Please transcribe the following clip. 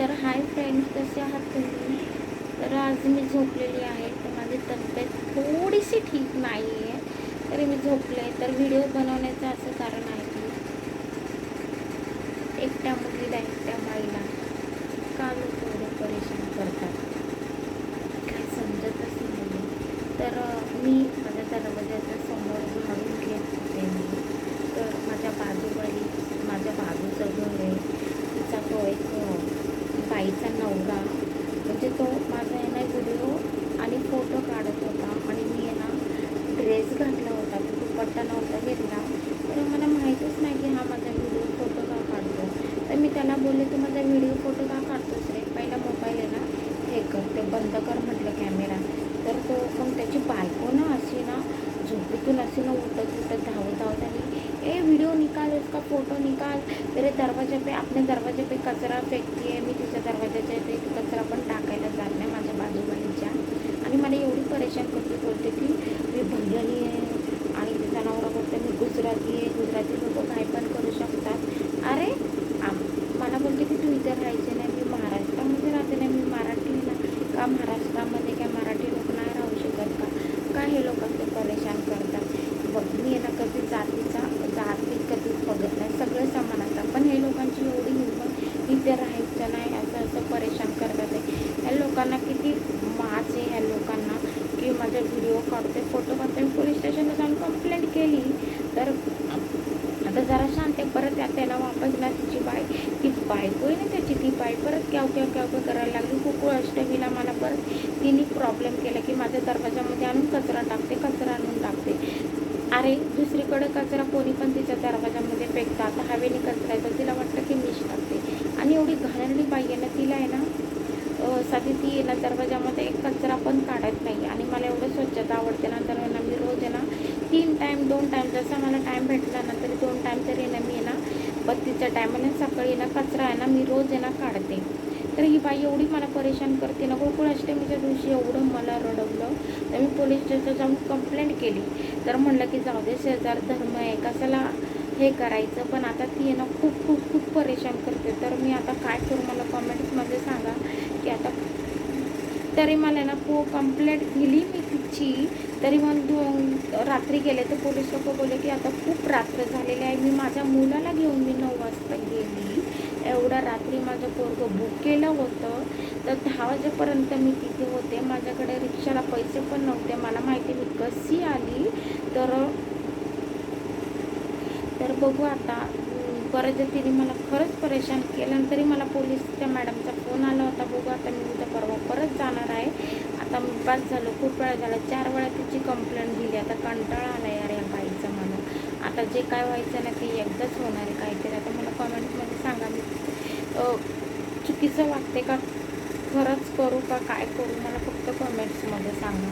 तर hi friends कसे आहात तुम्ही? तर आज मी झोपलेली आहे तर माझी तब्येत थोडीशी ठीक नाही आहे तरी मी झोपले तर व्हिडिओ बनवण्याचं असं कारण आहे की एकट्या मुलीला एकट्या बाईला का लोक एवढे परेशान करतात. काय समजतच नाही तर मी माझ्या दरवाजाच्या समोर झाडून घेत होते मी तर माझ्या बाजूबाई माझ्या बाजूचं घर आहे तिचा तो एक अं, बाईचा नवरा म्हणजे तो माझा आहे ना व्हिडिओ आणि फोटो काढत होता. आणि मी आहे ना ड्रेस घातला होता. तो दुपट्टा नव्हता घेतला. तर मला माहीतच नाही की हा माझा व्हिडिओ फोटो का काढतो. तर मी त्याला बोलले तू माझा व्हिडिओ फोटो का काढतोस रे? पहिला मोबाईल आहे ना हे कर. ते बंद कर म्हटलं कॅमेरा तर तो मग त्याची बायको ना अशी ना झोपेतून अशी ना उठत उठत धावत धावत आणि ए व्हिडिओ निकाल इसका फोटो निकाल. मेरे दरवाजे पे आपने दरवाजे पे कचरा फेकते आहे मी तिच्या दरवाजाच्या इथे कचरा पण टाकायला जात नाही. माझ्या बाजूबाईच्या आणि मला एवढी परेशान करते बोलते की मी भंजनी आहे आणि तिचा नवरा बोलते मी गुजराती आहे. गुजराती लोक काय पण करू शकतात. अरे मला बोलते की तू इथे राहायचे नाही. मी महाराष्ट्रामध्ये राहते नाही. मी मराठी ना का महाराष्ट्रामध्ये काय मराठी लोक नाही राहू शकत का? का हे लोक असे परेशान करतात? बघ मी आहे ना कधी जातीचा जाती कधी बघत नाही सगळे समान असतात पण हे लोकांची एवढी हिंमत इथे राहायचं नाही असं असं परेशान करतात आहे ह्या लोकांना किती माच आहे ह्या लोकांना की माझे व्हिडिओ काढते फोटो काढते. पोलीस स्टेशनला जाऊन कंप्लेंट केली. तर आता जरा शांत आहे. परत त्या त्याला वापस ना तिची बाय ती बायको आहे ना त्याची ती बाय परत क्याव क्याव क्याव करायला लागली. कुकुळ अष्टमीला मला परत तिने प्रॉब्लेम केला की माझ्या दरवाजामध्ये आणून कचरा टाकते कचरा आणून टाकते. अरे दुसरीकडे कचरा कोणी पण तिच्या दरवाजामध्ये फेकतात हवेने कचरा येतो तिला वाटतं की मीच टाकते आणि एवढी घाणेरडी बाई आहे ना तिला आहे ना साधी ती आहे ना दरवाजामध्ये एक कचरा पण काढत नाही. आणि मला एवढं स्वच्छता आवडते. ना तर ना मी रोज आहे ना तीन टाईम दोन टाईम जसा मला टाईम भेटला ना तरी दोन टाईम तरी ना मी आहे ना बत्तीच्या टायमाने सकाळी ना कचरा आहे ना मी रोज आहे ना काढते. तर ही बाई एवढी मला परेशान करते ना. गोकुळ अष्टमीच्या दिवशी एवढं मला रडवलं. तर मी पोलीस स्टेशन जाऊन कंप्लेंट केली. तर म्हणलं की जाऊ दे शेजार धर्म आहे कशाला हे करायचं? पण आता ती आहे ना खूप खूप खूप परेशान करते. तर मी आता काय करू? मला कमेंट्समध्ये सांग तरी मला ना पो कंप्लेंट दिली मी तिची. तरी मग दो रात्री गेले तर पोलीस लोक बोलले की आता खूप रात्र झालेली आहे. मी माझ्या मुलाला घेऊन मी नऊ वाजता गेली. एवढ्या रात्री माझं पोरगं बुक केलं होतं. तर दहा वाजेपर्यंत मी तिथे होते. माझ्याकडे रिक्षाला पैसे पण नव्हते. मला माहिती मी कशी आली. तर तर बघू आता. परत जर तिने मला खरंच परेशान केलं तरी मला पोलीसच्या मॅडमचा फोन आला होता. बघू आता मी उद्या परवा आता झालं खूप वेळा झाला. चार वेळा तिची कंप्लेंट दिली. आता कंटाळा आला यार या बाईचा मला आता जे काय व्हायचं ना ते एकदाच होणार आहे काहीतरी. आता मला कमेंट्समध्ये सांगा मी चुकीचं वाटते का? खरंच करू का? काय करू? मला फक्त कमेंट्समध्ये सांगा.